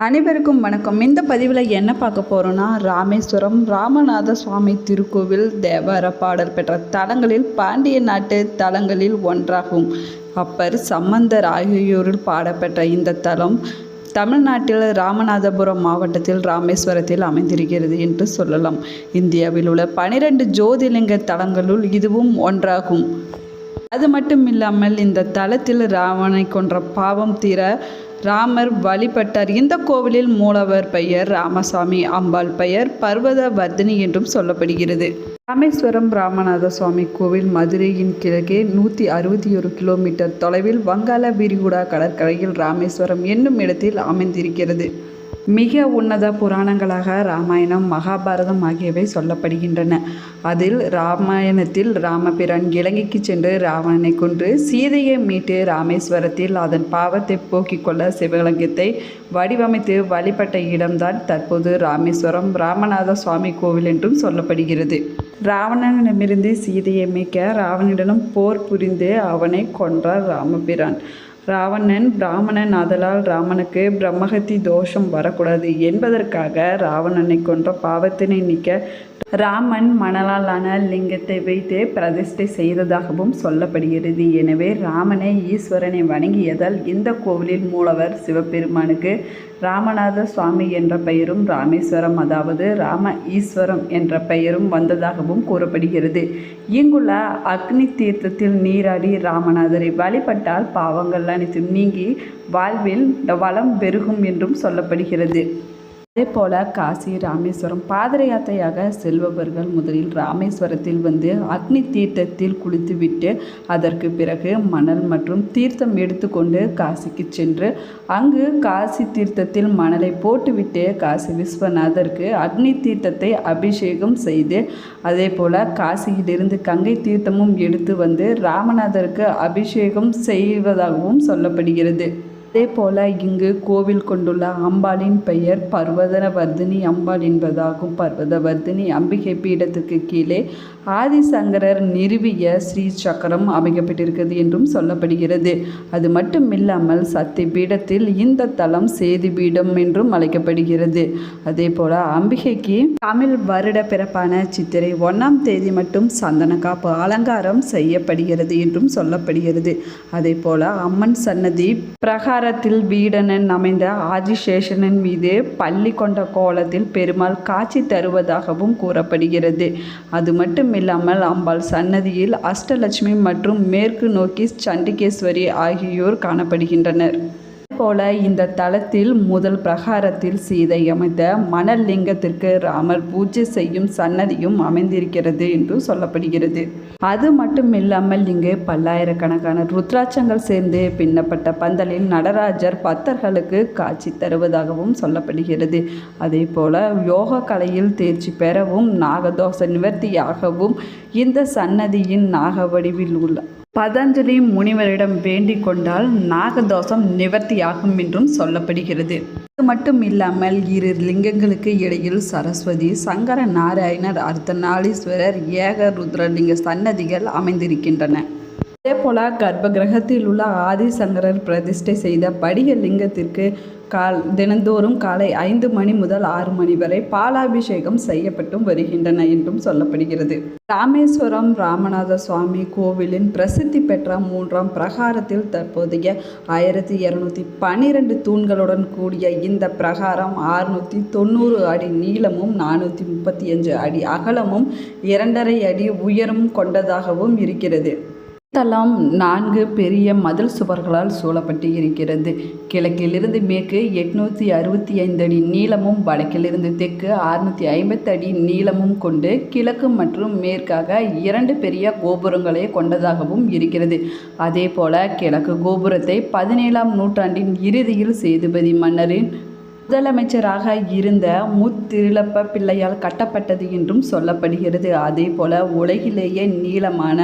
அனைவருக்கும் வணக்கம். இந்த பதிவில் என்ன பார்க்க போகிறோன்னா ராமேஸ்வரம் ராமநாத சுவாமி திருக்கோவில் தேவார பாடல் பெற்ற தலங்களில் பாண்டிய நாட்டு தலங்களில் ஒன்றாகும். அப்பர் சம்பந்தர் ஆகியோரில் பாடப்பெற்ற இந்த தலம் தமிழ்நாட்டில் ராமநாதபுரம் மாவட்டத்தில் ராமேஸ்வரத்தில் அமைந்திருக்கிறது என்று சொல்லலாம். இந்தியாவில் உள்ள பனிரெண்டு ஜோதிலிங்க தலங்களுள் இதுவும் ஒன்றாகும். அது மட்டும் இல்லாமல் இந்த தலத்தில் ராவனை கொன்ற பாவம் தீர ராமர் வழிபட்டார். இந்த கோவிலில் மூலவர் பெயர் ராமசாமி அம்பாள் பெயர் பர்வத வர்தினி என்றும் சொல்லப்படுகிறது. ராமேஸ்வரம் ராமநாத சுவாமி கோவில் மதுரையின் கிழக்கே நூற்றி அறுபத்தி ஒரு கிலோமீட்டர் தொலைவில் வங்காள விரிகுடா கடற்கரையில் ராமேஸ்வரம் என்னும் இடத்தில் அமைந்திருக்கிறது. மிக உன்னத புராணங்களாக ராமாயணம் மகாபாரதம் ஆகியவை சொல்லப்படுகின்றன. அதில் ராமாயணத்தில் ராமபிரான் இலங்கைக்கு சென்று ராவணனை கொன்று சீதையை மீட்டு ராமேஸ்வரத்தில் அதன் பாவத்தை போக்கிக் கொள்ள சிவலிங்கத்தை வடிவமைத்து வழிபட்ட இடம்தான் தற்போது ராமேஸ்வரம் ராமநாத சுவாமி கோவில் என்றும் சொல்லப்படுகிறது. ராவணனிடமிருந்து சீதையை மீட்க ராவணனிடம் போர் புரிந்து அவனை கொன்றார் ராமபிரான். ராவணன் பிராமணன் ஆதலால் ராமனுக்கு பிரம்மஹத்தி தோஷம் வரக்கூடாது என்பதற்காக ராவணனை கொன்ற பாவத்தினை நீக்க ராமன் மணலாலான லிங்கத்தை வைத்து பிரதிஷ்டை செய்ததாகவும் சொல்லப்படுகிறது. எனவே ராமனை ஈஸ்வரனை வணங்கியதால் இந்த கோவிலில் மூலவர் சிவபெருமானுக்கு ராமநாத சுவாமி என்ற பெயரும் ராமேஸ்வரம் அதாவது ராம ஈஸ்வரம் என்ற பெயரும் வந்ததாகவும் கூறப்படுகிறது. இங்குள்ள அக்னி தீர்த்தத்தில் நீராடி ராமநாதரை வழிபட்டால் பாவங்கள் அனைத்தும் நீங்கி வாழ்வில் வளம் பெருகும் என்றும் சொல்லப்படுகிறது. அதே போல காசி ராமேஸ்வரம் பாதர யாத்திரையாக செல்பவர்கள் முதலில் ராமேஸ்வரத்தில் வந்து அக்னி தீர்த்தத்தில் குளித்துவிட்டு அதற்கு பிறகு மணல் மற்றும் தீர்த்தம் எடுத்துக்கொண்டு காசிக்கு சென்று அங்கு காசி தீர்த்தத்தில் மணலை போட்டுவிட்டு காசி விஸ்வநாதருக்கு அக்னி தீர்த்தத்தை அபிஷேகம் செய்து அதே போல் காசியிலிருந்து கங்கை தீர்த்தமும் எடுத்து வந்து ராமநாதருக்கு அபிஷேகம் செய்வதாகவும் சொல்லப்படுகிறது. அதே போல இங்கு கோவில் கொண்டுள்ள அம்பாளின் பெயர் பர்வதவர்தினி அம்பாள் என்பதாகும். பர்வதவர்தினி அம்பிகை பீடத்துக்கு கீழே ஆதிசங்கரர் நிறுவிய ஸ்ரீ சக்கரம் அமைக்கப்பட்டிருக்கிறது என்றும் சொல்லப்படுகிறது. அது மட்டும் இல்லாமல் சக்தி பீடத்தில் இந்த தலம் சேதி பீடம் என்றும் அழைக்கப்படுகிறது. அதே போல அம்பிகைக்கு தமிழ் வருட பிறப்பான சித்திரை ஒன்றாம் தேதி மட்டும் சந்தன காப்பு அலங்காரம் செய்யப்படுகிறது என்றும் சொல்லப்படுகிறது. அதே போல அம்மன் சன்னதி கூடாரத்தில் வீடனன் அமைந்த ஆதிசேஷனன் மீது பள்ளி கொண்ட கோலத்தில் பெருமாள் காட்சி தருவதாகவும் கூறப்படுகிறது. அது மட்டும் இல்லாமல் அம்பாள் சன்னதியில் அஷ்டலட்சுமி மற்றும் மேற்கு நோக்கி சண்டிகேஸ்வரி ஆகியோர் காணப்படுகின்றனர். போல இந்த தலத்தில் முதல் பிரகாரத்தில் சீதை அமைத்த மணல் லிங்கத்திற்கு ராமர் பூஜை செய்யும் சன்னதியும் அமைந்திருக்கிறது என்று சொல்லப்படுகிறது. அது மட்டும் இல்லாமல் இங்கு பல்லாயிரக்கணக்கான ருத்ராட்சங்கள் சேர்ந்து பின்னப்பட்ட பந்தலில் நடராஜர் பக்தர்களுக்கு காட்சி தருவதாகவும் சொல்லப்படுகிறது. அதே போல யோக கலையில் தேர்ச்சி பெறவும் நாகதோஷ நிவர்த்தியாகவும் இந்த சன்னதியின் நாக வடிவில் உள்ள பதஞ்சலி முனிவரிடம் வேண்டிக் கொண்டால் நாகதோஷம் நிவர்த்தியாகும் என்றும் சொல்லப்படுகிறது. இது மட்டும் இல்லாமல் இரு லிங்கங்களுக்கு இடையில் சரஸ்வதி சங்கர நாராயணர் அர்த்தநாளீஸ்வரர் ஏக ருத்ரலிங்க சன்னதிகள் அமைந்திருக்கின்றன. அதே போல கர்ப்ப கிரகத்தில் உள்ள ஆதிசங்கரர் பிரதிஷ்டை செய்த படிக லிங்கத்திற்கு கால் தினந்தோறும் காலை ஐந்து மணி முதல் ஆறு மணி வரை பாலாபிஷேகம் செய்யப்பட்டும் வருகின்றன என்றும் சொல்லப்படுகிறது. ராமேஸ்வரம் ராமநாத சுவாமி கோவிலின் பிரசித்தி பெற்ற மூன்றாம் பிரகாரத்தில் தற்போதைய ஆயிரத்தி இருநூத்தி பன்னிரண்டு தூண்களுடன் கூடிய இந்த பிரகாரம் ஆறுநூற்றி தொண்ணூறு அடி நீளமும் நானூற்றி முப்பத்தி அஞ்சு அடி அகலமும் இரண்டரை அடி உயரமும் கொண்டதாகவும் இருக்கிறது. தளம் நான்கு பெரிய மதில் சுவர்களால் சூழப்பட்டு இருக்கிறது கிழக்கிலிருந்து மேற்கு எட்நூற்றி அறுபத்தி ஐந்து அடி நீளமும் வடக்கிலிருந்து தெற்கு அறுநூற்றி ஐம்பத்தி அடி நீளமும் கொண்டு கிழக்கு மற்றும் மேற்காக இரண்டு பெரிய கோபுரங்களை கொண்டதாகவும் இருக்கிறது. அதே போல கிழக்கு கோபுரத்தை பதினேழாம் நூற்றாண்டின் இறுதியில் சேதுபதி மன்னரின் முதலமைச்சராக இருந்த முத்திருளப்ப பிள்ளையால் கட்டப்பட்டது என்றும் சொல்லப்படுகிறது. அதே போல உலகிலேயே நீளமான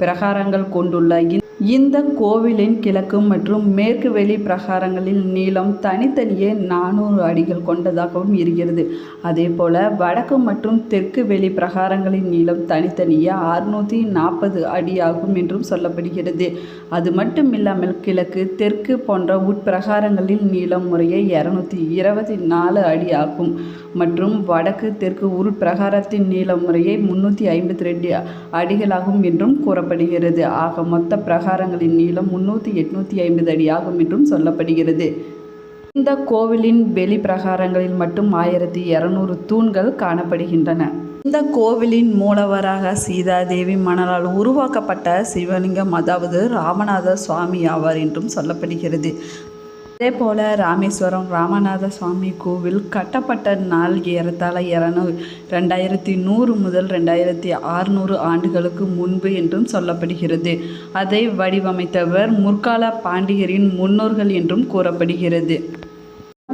பிரகாரங்கள் கொண்டுள்ள இந்த கோவிலின் கிழக்கு மற்றும் மேற்கு வெளி பிரகாரங்களில் நீளம் தனித்தனியே நானூறு அடிகள் கொண்டதாகவும் இருக்கிறது. அதேபோல வடக்கு மற்றும் தெற்கு வெளி பிரகாரங்களின் நீளம் தனித்தனியே அறுநூற்றி நாற்பது அடியாகும் என்றும் சொல்லப்படுகிறது. அது மட்டும் இல்லாமல் கிழக்கு தெற்கு போன்ற உட்பிரகாரங்களில் நீளம் முறையே இரநூத்தி இருபத்தி நாலு அடி ஆகும் மற்றும் வடக்கு தெற்கு உள்பிரகாரத்தின் நீளம் முறையே முன்னூற்றி ஐம்பத்தி ரெண்டு அடிகளாகும் என்றும் கூறப்படுகிறது. ஆக மொத்த பிரகாரங்களின் நீளம் முன்னூற்றி எட்நூற்றி ஐம்பது அடி ஆகும் என்றும் சொல்லப்படுகிறது. இந்த கோவிலின் வெளி பிரகாரங்களில் மட்டும் ஆயிரத்தி இரநூறு தூண்கள் காணப்படுகின்றன. இந்த கோவிலின் மூலவராக சீதாதேவி மணலால் உருவாக்கப்பட்ட சிவலிங்கம் அதாவது ராமநாத சுவாமி ஆவார் என்றும் சொல்லப்படுகிறது. அதே போல் ராமேஸ்வரம் ராமநாத சுவாமி கோவில் கட்டப்பட்ட நாள் ஏறத்தாழ இரநூ ரெண்டாயிரத்தி நூறு முதல் ரெண்டாயிரத்தி அறுநூறு ஆண்டுகளுக்கு முன்பு என்றும் சொல்லப்படுகிறது. அதை வடிவமைத்தவர் முற்கால பாண்டியரின் முன்னோர்கள் என்றும் கூறப்படுகிறது.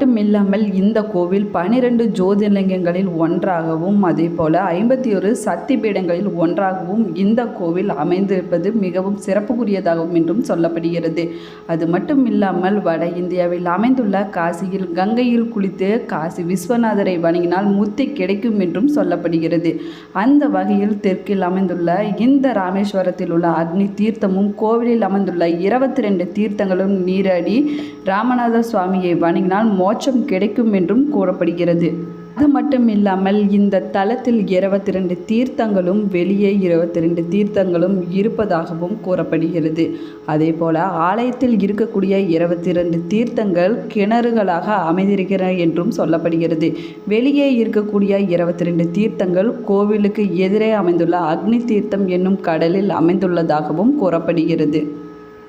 மட்டுமில்லாமல் இந்த கோவில் பனிரெண்டு ஜோதிர்லிங்கங்களில் ஒன்றாகவும் அதே போல ஐம்பத்தி ஒரு சக்தி பீடங்களில் ஒன்றாகவும் இந்த கோவில் அமைந்திருப்பது மிகவும் சிறப்புக்குரியதாகும் என்றும் சொல்லப்படுகிறது. அது மட்டுமில்லாமல் வட இந்தியாவில் அமைந்துள்ள காசியில் கங்கையில் குளித்து காசி விஸ்வநாதரை வணங்கினால் முத்தி கிடைக்கும் என்றும் சொல்லப்படுகிறது. அந்த வகையில் தெற்கில் அமைந்துள்ள இந்த ராமேஸ்வரத்தில் உள்ள அக்னி தீர்த்தமும் கோவிலில் அமைந்துள்ள இருபத்தி ரெண்டு தீர்த்தங்களும் நீராடி ராமநாத சுவாமியை வணங்கினால் மோட்சம் கிடைக்கும் என்றும் கூறப்படுகிறது. அது மட்டும் இல்லாமல் இந்த தலத்தில் இருபத்தி ரெண்டு தீர்த்தங்களும் வெளியே இருபத்தி ரெண்டு தீர்த்தங்களும் இருப்பதாகவும் கூறப்படுகிறது. அதே போல ஆலயத்தில் இருக்கக்கூடிய இருபத்தி ரெண்டு தீர்த்தங்கள் கிணறுகளாக அமைந்திருக்கின்றன என்றும் சொல்லப்படுகிறது. வெளியே இருக்கக்கூடிய இருபத்தி ரெண்டு தீர்த்தங்கள் கோவிலுக்கு எதிரே அமைந்துள்ள அக்னி தீர்த்தம் என்னும் கடலில் அமைந்துள்ளதாகவும் கூறப்படுகிறது.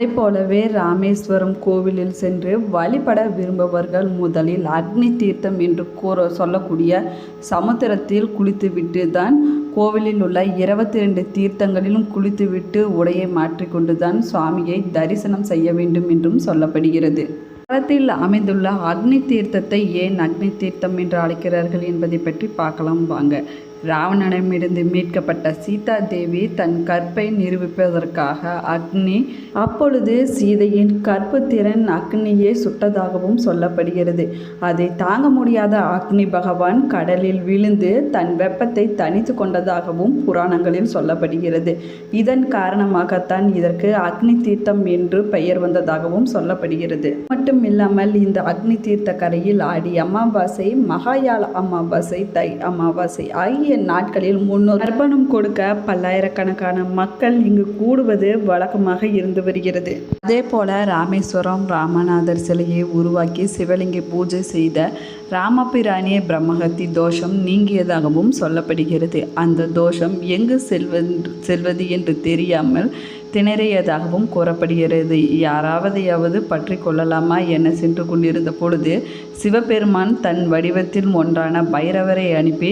போலவே ராமேஸ்வரம் கோவிலில் சென்று வழிபட விரும்பவர்கள் முதலில் அக்னி தீர்த்தம் என்று கூற சொல்லக்கூடிய சமுத்திரத்தில் குளித்துவிட்டு தான் கோவிலில் உள்ள இருபத்தி ரெண்டு தீர்த்தங்களிலும் குளித்துவிட்டு உடையை மாற்றிக்கொண்டு தான் சுவாமியை தரிசனம் செய்ய வேண்டும் என்றும் சொல்லப்படுகிறது. தலத்தில் அமைந்துள்ள அக்னி தீர்த்தத்தை ஏன் அக்னி தீர்த்தம் என்று அழைக்கிறார்கள் என்பதை பற்றி பார்க்கலாம் வாங்க. ராவணனிடமிருந்து மீட்கப்பட்ட சீதா தேவி தன் கற்பை நிரூபிப்பதற்காக அக்னி அப்பொழுது சீதையின் கற்பு திறன் அக்னியே சுட்டதாகவும் சொல்லப்படுகிறது. அதை தாங்க முடியாத அக்னி பகவான் கடலில் விழுந்து தன் வெப்பத்தை தனித்து கொண்டதாகவும் புராணங்களில் சொல்லப்படுகிறது. இதன் காரணமாகத்தான் இதற்கு அக்னி தீர்த்தம் என்று பெயர் வந்ததாகவும் சொல்லப்படுகிறது. மட்டும் இல்லாமல் இந்த அக்னி தீர்த்த கரையில் ஆடி அமாவாசை மகாயாள அமாவாசை தை அமாவாசை ஆகிய நாட்களில் முன்னோர் அர்ப்பணம் கொடுக்க பல்லாயிரக்கணக்கான மக்கள் இங்கு கூடுவது வழக்கமாக இருந்து வருகிறது. அதே போல ராமேஸ்வரம் ராமநாதர் சிலையை உருவாக்கி சிவலிங்க பூஜை செய்த ராமபிராணிய பிரம்மகத்தி தோஷம் நீங்கியதாகவும் சொல்லப்படுகிறது. அந்த தோஷம் எங்கு செல்வது செல்வது என்று தெரியாமல் திணறியதாகவும் கூறப்படுகிறது. யாராவதையாவது பற்றி கொள்ளலாமா என சென்று கொண்டிருந்த பொழுது சிவபெருமான் தன் வடிவத்தில் ஒன்றான பைரவரை அனுப்பி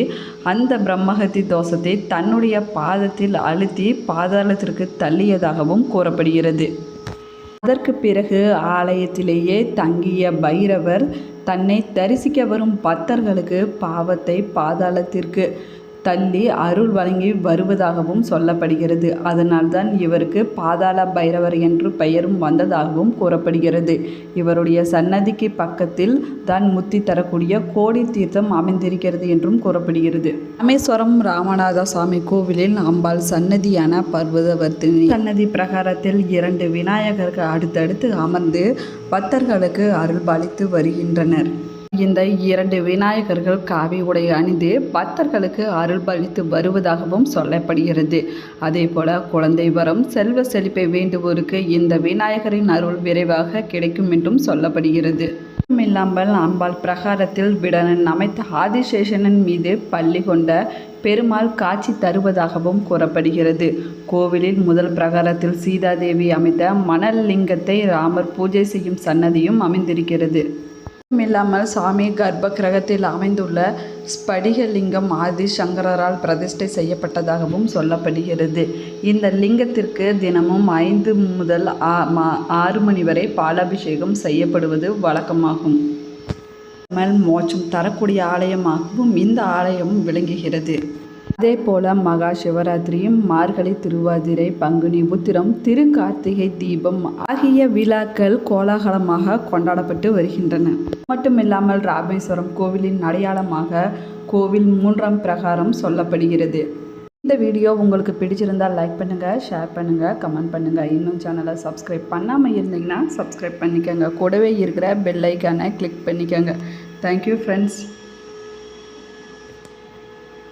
அந்த பிரம்மகத்தி தோஷத்தை தன்னுடைய பாதத்தில் அழுத்தி பாதாளத்திற்கு தள்ளியதாகவும் கூறப்படுகிறது. அதற்கு பிறகு ஆலயத்திலேயே தங்கிய பைரவர் தன்னை தரிசிக்க வரும் பக்தர்களுக்கு பாவத்தை பாதாளத்திற்கு தள்ளி அருள் வழங்கி வருவதாகவும் சொல்லப்படுகிறது. அதனால்தான் இவருக்கு பாதாள பைரவர் என்று பெயரும் வந்ததாகவும் கூறப்படுகிறது. இவருடைய சன்னதிக்கு பக்கத்தில் தான் முத்தி தரக்கூடிய கோடி தீர்த்தம் அமைந்திருக்கிறது என்றும் கூறப்படுகிறது. ராமேஸ்வரம் ராமநாத சுவாமி கோவிலில் அம்பாள் சன்னதியான பர்வதவர்த்தினி சன்னதி பிரகாரத்தில் இரண்டு விநாயகர்கள் அடுத்தடுத்து அமர்ந்து பக்தர்களுக்கு அருள் பாலித்து வருகின்றனர். இந்த இரண்டு விநாயகர்கள் காவி உடை அணிந்து பக்தர்களுக்கு அருள்பளித்து வருவதாகவும் சொல்லப்படுகிறது. அதே போல குழந்தை வரம் செல்வ செழிப்பை வேண்டுவோருக்கு இந்த விநாயகரின் அருள் விரைவாக கிடைக்கும் என்றும் சொல்லப்படுகிறது. இல்லாமல் அம்பாள் பிரகாரத்தில் விடனன் அமைத்த ஆதிசேஷனன் மீது பள்ளி கொண்ட பெருமாள் காட்சி தருவதாகவும் கூறப்படுகிறது. கோவிலில் முதல் பிரகாரத்தில் சீதாதேவி அமைத்த மணல் லிங்கத்தை ராமர் பூஜை செய்யும் சன்னதியும் அமைந்திருக்கிறது. இல்லாமல் சாமி கர்ப்ப கிரகத்தில் அமைந்துள்ள ஸ்படிகலிங்கம் ஆதி சங்கரரால் பிரதிஷ்டை செய்யப்பட்டதாகவும் சொல்லப்படுகிறது. இந்த லிங்கத்திற்கு தினமும் ஐந்து முதல் ஆ- மா- ஆறு மணி வரை பாலாபிஷேகம் செய்யப்படுவது வழக்கமாகும். மேல் மோட்சம் தரக்கூடிய ஆலயமாகவும் இந்த ஆலயம் விளங்குகிறது. அதே போல் மகா சிவராத்திரியும் மார்கழி திருவாதிரை பங்குனி உத்திரம் திருக்கார்த்திகை தீபம் ஆகிய விழாக்கள் கோலாகலமாக கொண்டாடப்பட்டு வருகின்றன. மட்டுமில்லாமல் ராமேஸ்வரம் கோவிலின் அடையாளமாக கோவில் மூன்றாம் பிரகாரம் சொல்லப்படுகிறது. இந்த வீடியோ உங்களுக்கு பிடிச்சிருந்தால் லைக் பண்ணுங்கள் ஷேர் பண்ணுங்கள் கமெண்ட் பண்ணுங்கள் இன்னும் சேனலை சப்ஸ்கிரைப் பண்ணாமல் இருந்தீங்கன்னா சப்ஸ்கிரைப் பண்ணிக்கோங்க. கூடவே இருக்கிற பெல் ஐக்கானை கிளிக் பண்ணிக்கோங்க. Thank you friends